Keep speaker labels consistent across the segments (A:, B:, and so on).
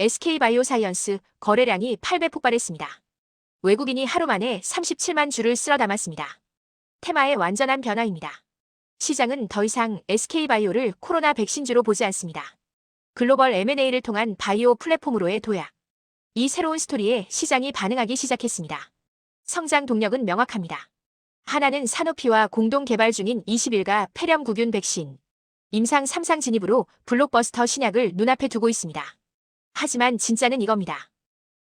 A: SK바이오사이언스 거래량이 8배 폭발했습니다. 외국인이 하루 만에 37만 주를 쓸어 담았습니다. 테마의 완전한 변화입니다. 시장은 더 이상 SK바이오를 코로나 백신주로 보지 않습니다. 글로벌 M&A를 통한 바이오 플랫폼으로의 도약. 이 새로운 스토리에 시장이 반응하기 시작했습니다. 성장 동력은 명확합니다. 하나는 산오피와 공동 개발 중인 21가 폐렴구균 백신. 임상 3상 진입으로 블록버스터 신약을 눈앞에 두고 있습니다. 하지만 진짜는 이겁니다.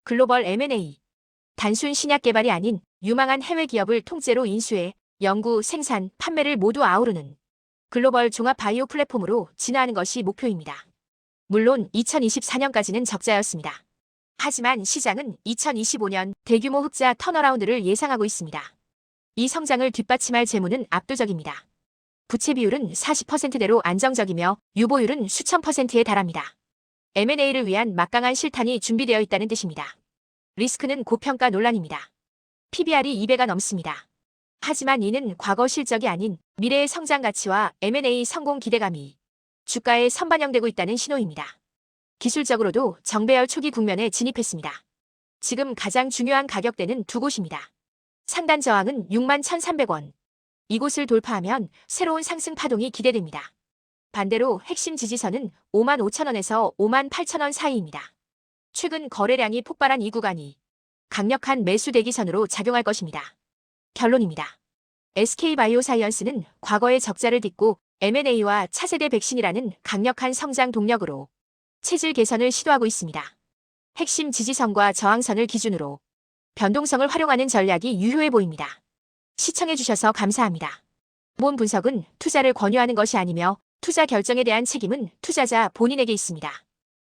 A: 글로벌 M&A. 단순 신약 개발이 아닌 유망한 해외 기업을 통째로 인수해 연구, 생산, 판매를 모두 아우르는 글로벌 종합 바이오 플랫폼으로 진화하는 것이 목표입니다. 물론 2024년까지는 적자였습니다. 하지만 시장은 2025년 대규모 흑자 턴어라운드를 예상하고 있습니다. 이 성장을 뒷받침할 재무는 압도적입니다. 부채 비율은 40%대로 안정적이며 유보율은 수천 퍼센트에 달합니다. M&A를 위한 막강한 실탄이 준비되어 있다는 뜻입니다. 리스크는 고평가 논란입니다. PBR이 2배가 넘습니다. 하지만 이는 과거 실적이 아닌 미래의 성장 가치와 M&A 성공 기대감이 주가에 선반영되고 있다는 신호입니다. 기술적으로도 정배열 초기 국면에 진입했습니다. 지금 가장 중요한 가격대는 두 곳입니다. 상단 저항은 6만 1,300원. 이곳을 돌파하면 새로운 상승 파동이 기대됩니다. 반대로 핵심 지지선은 5만 5천원에서 5만 8천원 사이입니다. 최근 거래량이 폭발한 이 구간이 강력한 매수 대기선으로 작용할 것입니다. 결론입니다. SK바이오사이언스는 과거의 적자를 딛고 M&A와 차세대 백신이라는 강력한 성장 동력으로 체질 개선을 시도하고 있습니다. 핵심 지지선과 저항선을 기준으로 변동성을 활용하는 전략이 유효해 보입니다. 시청해주셔서 감사합니다. 본 분석은 투자를 권유하는 것이 아니며 투자 결정에 대한 책임은 투자자 본인에게 있습니다.